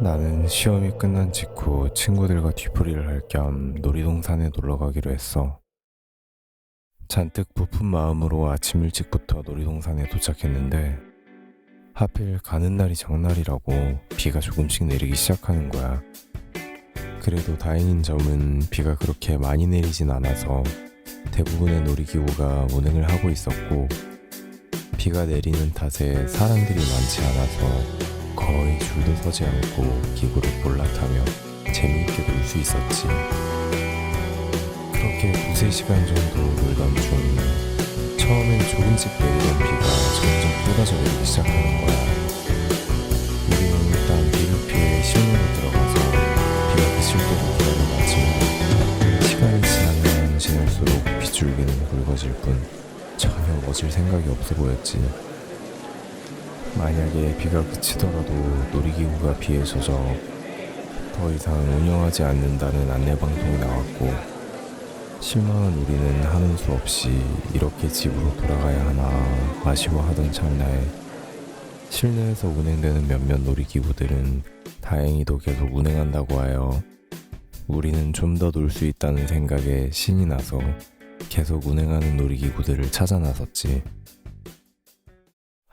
나는 시험이 끝난 직후 친구들과 뒤풀이를 할 겸 놀이동산에 놀러 가기로 했어. 잔뜩 부푼 마음으로 아침 일찍부터 놀이동산에 도착했는데 하필 가는 날이 장날이라고 비가 조금씩 내리기 시작하는 거야. 그래도 다행인 점은 비가 그렇게 많이 내리진 않아서 대부분의 놀이기구가 운행을 하고 있었고 비가 내리는 탓에 사람들이 많지 않아서 거의 줄도 서지 않고 기구를 올라타며 재미있게 놀 수 있었지. 그렇게 두세 시간 정도 놀던 중 처음엔 조금씩 내리던 비가 점점 쏟아져 내리기 시작하는 거야. 우리는 일단 비를 피해 실내로 들어가서 비가 그칠 때도 기다려봤지만 시간이 지나면 지날수록 빗줄기는 굵어질 뿐 전혀 멎을 생각이 없어 보였지. 만약에 비가 그치더라도 놀이기구가 비에 젖어 더 이상 운영하지 않는다는 안내방송이 나왔고 실망한 우리는 하는 수 없이 이렇게 집으로 돌아가야 하나 아쉬워하던 찰나에 실내에서 운행되는 몇몇 놀이기구들은 다행히도 계속 운행한다고 하여 우리는 좀 더 놀 수 있다는 생각에 신이 나서 계속 운행하는 놀이기구들을 찾아 나섰지.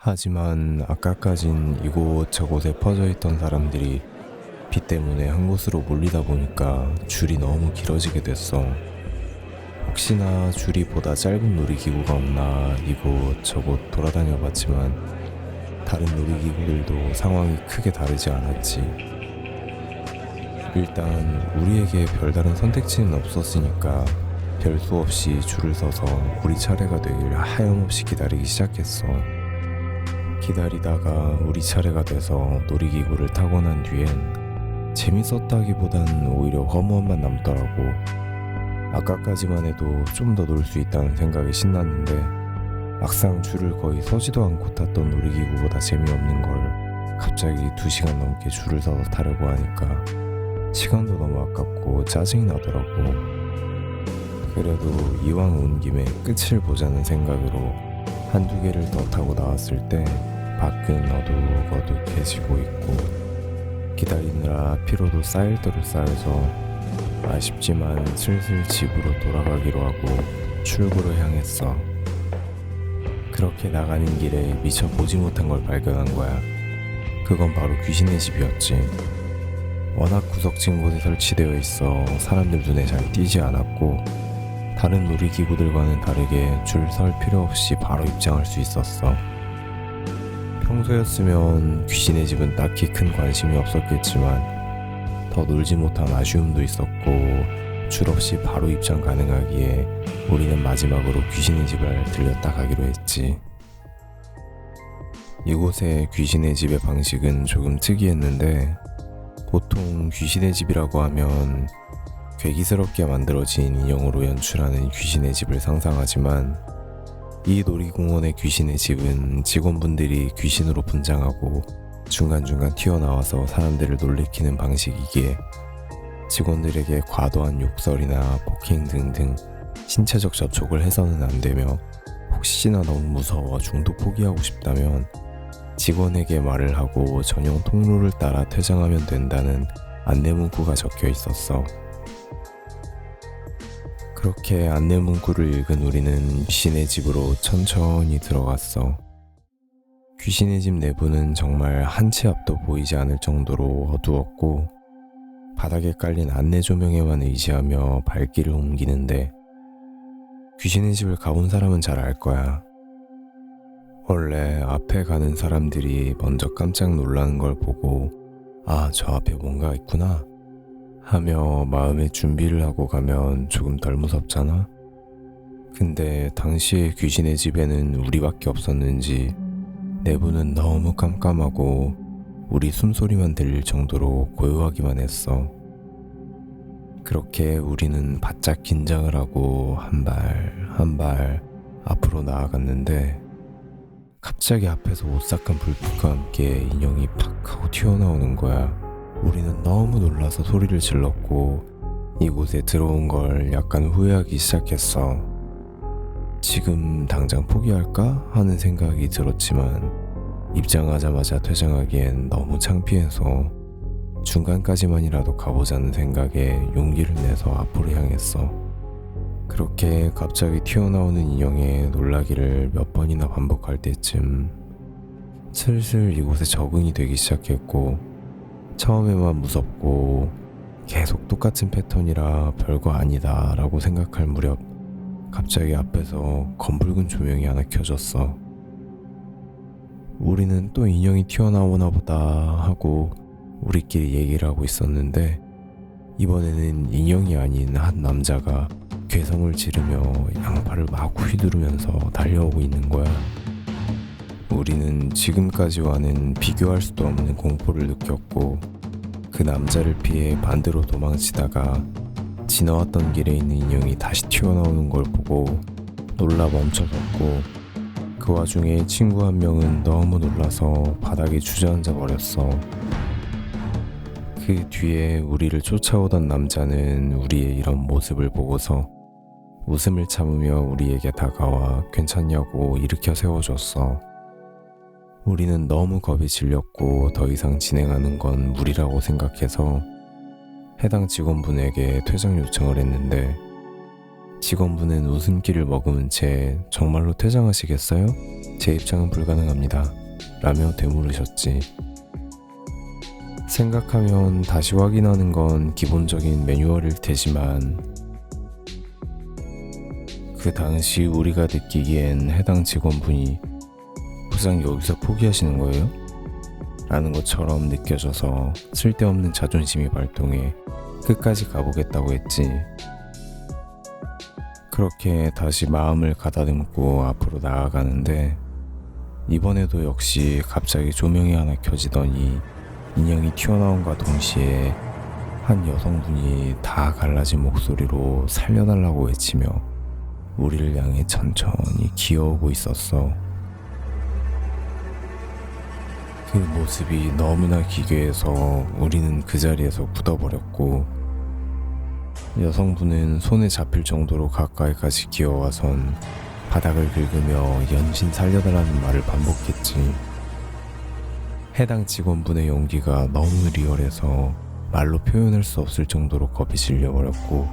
하지만 아까까진 이곳저곳에 퍼져 있던 사람들이 비 때문에 한 곳으로 몰리다 보니까 줄이 너무 길어지게 됐어. 혹시나 줄이 보다 짧은 놀이기구가 없나 이곳저곳 돌아다녀 봤지만 다른 놀이기구들도 상황이 크게 다르지 않았지. 일단 우리에게 별다른 선택지는 없었으니까 별 수 없이 줄을 서서 우리 차례가 되길 하염없이 기다리기 시작했어. 기다리다가 우리 차례가 돼서 놀이기구를 타고 난 뒤엔 재밌었다기보단 오히려 허무함만 남더라고. 아까까지만 해도 좀 더 놀 수 있다는 생각이 신났는데 막상 줄을 거의 서지도 않고 탔던 놀이기구보다 재미없는 걸 갑자기 두 시간 넘게 줄을 서서 타려고 하니까 시간도 너무 아깝고 짜증이 나더라고. 그래도 이왕 온 김에 끝을 보자는 생각으로 한두 개를 더 타고 나왔을 때 밖은 어둑어둑해지고 있고 기다리느라 피로도 쌓일 대로 쌓여서 아쉽지만 슬슬 집으로 돌아가기로 하고 출구를 향했어. 그렇게 나가는 길에 미처 보지 못한 걸 발견한 거야. 그건 바로 귀신의 집이었지. 워낙 구석진 곳에 설치되어 있어 사람들 눈에 잘 띄지 않았고 다른 놀이기구들과는 다르게 줄 설 필요 없이 바로 입장할 수 있었어. 평소였으면 귀신의 집은 딱히 큰 관심이 없었겠지만 더 놀지 못한 아쉬움도 있었고 줄 없이 바로 입장 가능하기에 우리는 마지막으로 귀신의 집을 들렸다 가기로 했지. 이곳의 귀신의 집의 방식은 조금 특이했는데 보통 귀신의 집이라고 하면 괴기스럽게 만들어진 인형으로 연출하는 귀신의 집을 상상하지만 이 놀이공원의 귀신의 집은 직원분들이 귀신으로 분장하고 중간중간 튀어나와서 사람들을 놀래키는 방식이기에 직원들에게 과도한 욕설이나 폭행 등등 신체적 접촉을 해서는 안 되며 혹시나 너무 무서워 중도 포기하고 싶다면 직원에게 말을 하고 전용 통로를 따라 퇴장하면 된다는 안내 문구가 적혀 있었어. 그렇게 안내 문구를 읽은 우리는 귀신의 집으로 천천히 들어갔어. 귀신의 집 내부는 정말 한 치 앞도 보이지 않을 정도로 어두웠고 바닥에 깔린 안내 조명에만 의지하며 발길을 옮기는데 귀신의 집을 가본 사람은 잘 알 거야. 원래 앞에 가는 사람들이 먼저 깜짝 놀라는 걸 보고 아, 저 앞에 뭔가 있구나 하며 마음의 준비를 하고 가면 조금 덜 무섭잖아? 근데 당시에 귀신의 집에는 우리밖에 없었는지 내부는 너무 깜깜하고 우리 숨소리만 들릴 정도로 고요하기만 했어. 그렇게 우리는 바짝 긴장을 하고 한 발 한 발 앞으로 나아갔는데 갑자기 앞에서 오싹한 불빛과 함께 인형이 팍 하고 튀어나오는 거야. 우리는 너무 놀라서 소리를 질렀고 이곳에 들어온 걸 약간 후회하기 시작했어. 지금 당장 포기할까 하는 생각이 들었지만 입장하자마자 퇴장하기엔 너무 창피해서 중간까지만이라도 가보자는 생각에 용기를 내서 앞으로 향했어. 그렇게 갑자기 튀어나오는 인형에 놀라기를 몇 번이나 반복할 때쯤 슬슬 이곳에 적응이 되기 시작했고 처음에만 무섭고 계속 똑같은 패턴이라 별거 아니다 라고 생각할 무렵 갑자기 앞에서 검붉은 조명이 하나 켜졌어. 우리는 또 인형이 튀어나오나 보다 하고 우리끼리 얘기를 하고 있었는데 이번에는 인형이 아닌 한 남자가 괴성을 지르며 양팔을 마구 휘두르면서 달려오고 있는 거야. 우리는 지금까지와는 비교할 수도 없는 공포를 느꼈고 그 남자를 피해 반대로 도망치다가 지나왔던 길에 있는 인형이 다시 튀어나오는 걸 보고 놀라 멈춰섰고 그 와중에 친구 한 명은 너무 놀라서 바닥에 주저앉아 버렸어. 그 뒤에 우리를 쫓아오던 남자는 우리의 이런 모습을 보고서 웃음을 참으며 우리에게 다가와 괜찮냐고 일으켜 세워줬어. 우리는 너무 겁이 질렸고 더 이상 진행하는 건 무리라고 생각해서 해당 직원분에게 퇴장 요청을 했는데 직원분은 웃음기를 머금은 채 정말로 퇴장하시겠어요? 제 입장은 불가능합니다. 라며 되물으셨지. 생각하면 다시 확인하는 건 기본적인 매뉴얼일 테지만 그 당시 우리가 느끼기엔 해당 직원분이 부장 여기서 포기하시는 거예요? 라는 것처럼 느껴져서 쓸데없는 자존심이 발동해 끝까지 가보겠다고 했지. 그렇게 다시 마음을 가다듬고 앞으로 나아가는데 이번에도 역시 갑자기 조명이 하나 켜지더니 인형이 튀어나온과 동시에 한 여성분이 다 갈라진 목소리로 살려달라고 외치며 우리를 향해 천천히 기어오고 있었어. 그 모습이 너무나 기괴해서 우리는 그 자리에서 굳어버렸고 여성분은 손에 잡힐 정도로 가까이까지 기어와선 바닥을 긁으며 연신 살려달라는 말을 반복했지. 해당 직원분의 용기가 너무 리얼해서 말로 표현할 수 없을 정도로 겁이 질려버렸고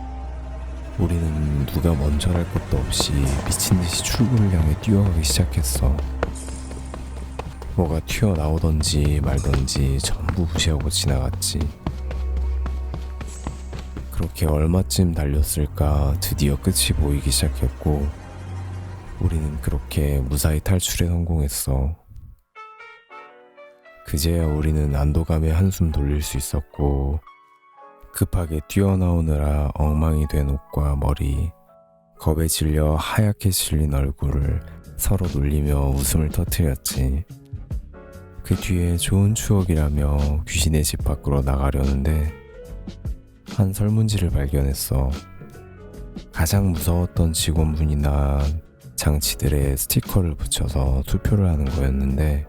우리는 누가 먼저랄 것도 없이 미친 듯이 출구를 향해 뛰어가기 시작했어. 뭐가 튀어나오던지 말던지 전부 무시하고 지나갔지. 그렇게 얼마쯤 달렸을까 드디어 끝이 보이기 시작했고 우리는 그렇게 무사히 탈출에 성공했어. 그제야 우리는 안도감에 한숨 돌릴 수 있었고 급하게 뛰어나오느라 엉망이 된 옷과 머리 겁에 질려 하얗게 질린 얼굴을 서로 놀리며 웃음을 터뜨렸지. 그 뒤에 좋은 추억이라며 귀신의 집 밖으로 나가려는데 한 설문지를 발견했어. 가장 무서웠던 직원분이나 장치들의 스티커를 붙여서 투표를 하는 거였는데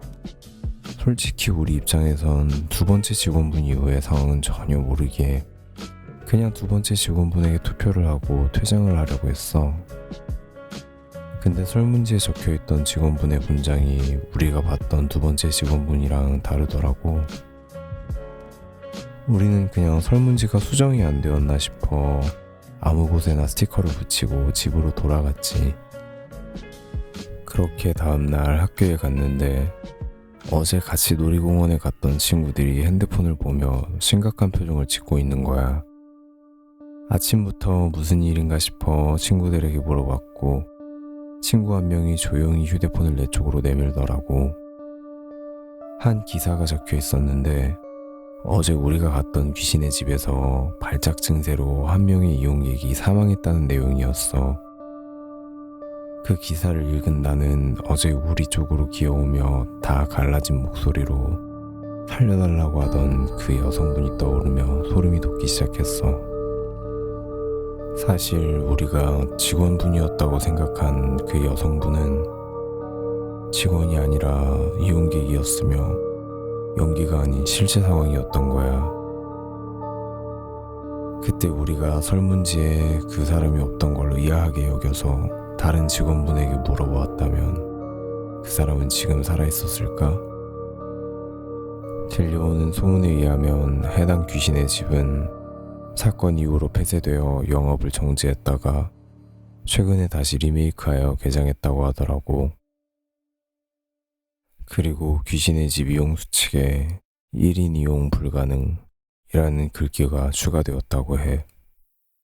솔직히 우리 입장에선 두 번째 직원분 이후의 상황은 전혀 모르기에 그냥 두 번째 직원분에게 투표를 하고 퇴장을 하려고 했어. 근데 설문지에 적혀 있던 직원분의 문장이 우리가 봤던 두 번째 직원분이랑 다르더라고. 우리는 그냥 설문지가 수정이 안 되었나 싶어 아무 곳에나 스티커를 붙이고 집으로 돌아갔지. 그렇게 다음날 학교에 갔는데 어제 같이 놀이공원에 갔던 친구들이 핸드폰을 보며 심각한 표정을 짓고 있는 거야. 아침부터 무슨 일인가 싶어 친구들에게 물어봤고 친구 한 명이 조용히 휴대폰을 내 쪽으로 내밀더라고. 한 기사가 적혀 있었는데 어제 우리가 갔던 귀신의 집에서 발작 증세로 한 명의 이용객이 사망했다는 내용이었어. 그 기사를 읽은 나는 어제 우리 쪽으로 기어오며 다 갈라진 목소리로 살려달라고 하던 그 여성분이 떠오르며 소름이 돋기 시작했어. 사실 우리가 직원분이었다고 생각한 그 여성분은 직원이 아니라 이용객이었으며 연기가 아닌 실제 상황이었던 거야. 그때 우리가 설문지에 그 사람이 없던 걸로 의아하게 여겨서 다른 직원분에게 물어보았다면 그 사람은 지금 살아있었을까? 들려오는 소문에 의하면 해당 귀신의 집은 사건 이후로 폐쇄되어 영업을 정지했다가 최근에 다시 리메이크하여 개장했다고 하더라고. 그리고 귀신의 집 이용수 측에 1인 이용 불가능이라는 글귀가 추가되었다고 해.